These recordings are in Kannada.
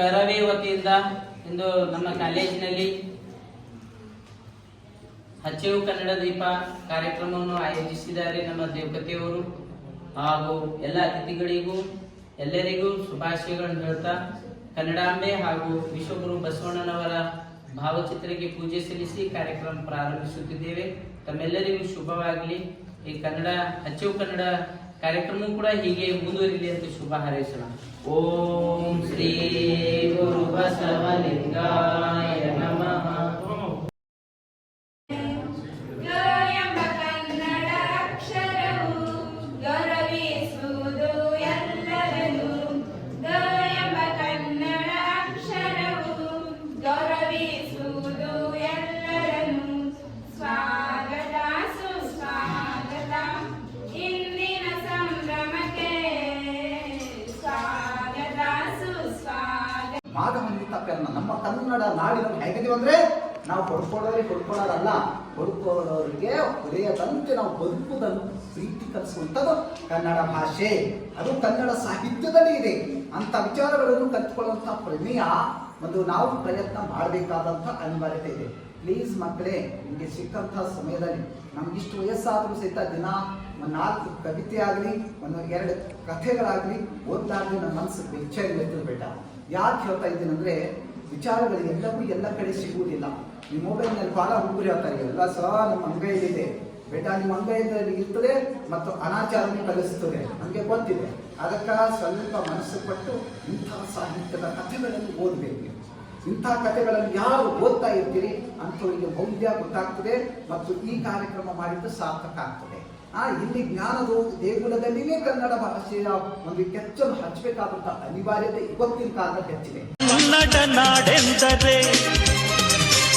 ಕರವೇ ವತಿಯಿಂದ ಇಂದು ನಮ್ಮ ಕಾಲೇಜಿನಲ್ಲಿ ಹಚ್ಚೆವು ಕನ್ನಡ ದೀಪ ಕಾರ್ಯಕ್ರಮವನ್ನು ಆಯೋಜಿಸಿದ್ದಾರೆ ನಮ್ಮ ದೇವಕತೆಯವರು ಹಾಗೂ ಎಲ್ಲ ಅತಿಥಿಗಳಿಗೂ, ಎಲ್ಲರಿಗೂ ಶುಭಾಶಯಗಳನ್ನು ಹೇಳ್ತಾ ಕನ್ನಡಾಂಬೆ ಹಾಗೂ ವಿಶ್ವಗುರು ಬಸವಣ್ಣನವರ ಭಾವಚಿತ್ರಕ್ಕೆ ಪೂಜೆ ಸಲ್ಲಿಸಿ ಕಾರ್ಯಕ್ರಮ ಪ್ರಾರಂಭಿಸುತ್ತಿದ್ದೇವೆ. ತಮ್ಮೆಲ್ಲರಿಗೂ ಶುಭವಾಗಲಿ. ಈ ಕನ್ನಡ ಅಚೀವ್ ಕನ್ನಡ ಕಾರ್ಯಕ್ರಮ ಕೂಡ ಹೀಗೆ ಮುಂದುವರಿಲಿ ಅಂತ ಶುಭ ಹಾರೈಸೋಣ. ಓಂ ಶ್ರೀ ಗುರು ಬಸವಲಿಂಗಾಯ ಮಾಧವನಿತ ಪೆನ್ನ ನಮ್ಮ ಕನ್ನಡ ನಾಡಿನ ಹೇಗಿದೀವಿ ಅಂದ್ರೆ ನಾವು ಕೊಡ್ಕೊಳ್ಳೋರಿಗೆ ಕೊಡ್ಕೊಳ್ಳೋರಲ್ಲ ಕೊಡ್ಕೊಳ್ಳೋರಿಗೆ ಹೊಡೆಯದಂತೆ ನಾವು ಬದುಕುವುದನ್ನು ಪ್ರೀತಿ ಕಲಿಸುವಂಥದ್ದು ಕನ್ನಡ ಭಾಷೆ. ಅದು ಕನ್ನಡ ಸಾಹಿತ್ಯದಲ್ಲಿ ಇದೆ. ಅಂತ ವಿಚಾರಗಳನ್ನು ಕಲ್ತ್ಕೊಳ್ಳುವಂಥ ಪ್ರಮೇಯ ಒಂದು ನಾವು ಪ್ರಯತ್ನ ಮಾಡಬೇಕಾದಂಥ ಅನಿವಾರ್ಯತೆ ಇದೆ. ಪ್ಲೀಸ್ ಮಕ್ಕಳೇ, ನಿಮಗೆ ಸಿಕ್ಕಂಥ ಸಮಯದಲ್ಲಿ ನಮಗಿಷ್ಟು ವಯಸ್ಸಾದರೂ ಸಹಿತ ದಿನ, ಒಂದು ನಾಲ್ಕು ಕವಿತೆ ಆಗಲಿ ಒಂದು ಎರಡು ಕಥೆಗಳಾಗಲಿ ಓದ್ಲಾಗಲಿ ನನ್ನ ಮನಸ್ಸು ಬೆಚ್ಚ ಬೇಡ ಯಾಕೆ ಹೇಳ್ತಾ ಇದ್ದೀನಿ ವಿಚಾರಗಳು ಎಲ್ಲವೂ ಎಲ್ಲ ಕಡೆ ಸಿಗುವುದಿಲ್ಲ. ನಿಮ್ಮ ಮೊಬೈಲ್ನಲ್ಲಿ ಭಾಳ ಹುಡುಗರು ಹೇಳ್ತಾರೆ ಎಲ್ಲ ಸಹ ನಮ್ಮ ಅಂಗೈಯಲ್ಲಿದೆ. ಬೇಟ ನಿಮ್ಮ ಅಂಗೈಯಲ್ಲಿ ಇರ್ತದೆ ಮತ್ತು ಅನಾಚಾರವನ್ನು ಕಲಿಸ್ತದೆ ನಮಗೆ ಗೊತ್ತಿದೆ. ಅದಕ್ಕೆ ಸ್ವಲ್ಪ ಮನಸ್ಸು ಪಟ್ಟು ಇಂಥ ಸಾಹಿತ್ಯದ ಕಥೆಗಳನ್ನು ಓದಬೇಕು. ಇಂಥ ಕಥೆಗಳನ್ನು ಯಾರು ಓದ್ತಾ ಇರ್ತೀರಿ ಅಂಥವರಿಗೆ ಮೌಲ್ಯ ಗೊತ್ತಾಗ್ತದೆ ಮತ್ತು ಈ ಕಾರ್ಯಕ್ರಮ ಮಾಡಿದ್ದು ಸಾರ್ಥಕ ಆಗ್ತದೆ. ಆ, ಇಲ್ಲಿ ಜ್ಞಾನದ ದೇಗುಲದಲ್ಲಿಯೇ ಕನ್ನಡ ಭಾಷೆಯ ಒಂದು ಕೆಚ್ಚಲು ಹಚ್ಚಬೇಕಾದಂಥ ಅನಿವಾರ್ಯತೆ ಇವತ್ತಿನ ಕಾಲ ಹೆಚ್ಚಿದೆ. ಕನ್ನಡ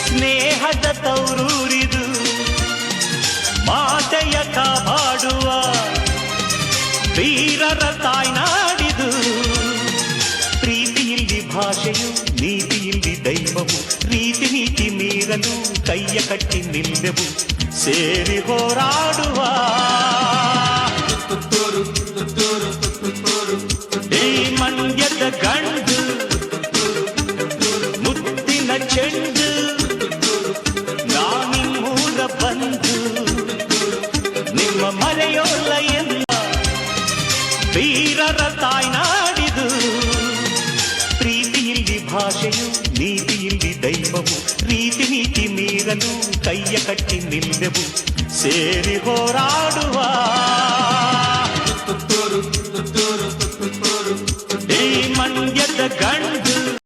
ಸ್ನೇಹದ ತೌರೂರಿದು ಭಾಷೆಯು ನೀತಿಯಲ್ಲಿ ದೈವವು ರೀತಿ ನೀತಿ ಮೀರಲು ಕೈಯ ಕಟ್ಟಿ ನಿಲ್ಲೆವು ಸೇರಿ ಹೋರಾಡುವ ಈ ಮಂಡ್ಯದ ಗಂಡು ಮುತ್ತಿನ ಚೆಂಡು ನಾನಿಮ್ಮೂರ ಬಂದು ನಿಮ್ಮ ಮರೆಯೋಲ್ಲ ಎಲ್ಲ ವೀರರ ತಾಯ್ನಾಡಿದು ಭಾಷೆಯು ನೀತಿಯಲ್ಲಿ ದೈವವು ರೀತಿ ನೀತಿ ಮೀರಲು ಕೈಯ ಕಟ್ಟಿ ನಿಲ್ಲೆವು ಸೇರಿ ಹೋರಾಡುವ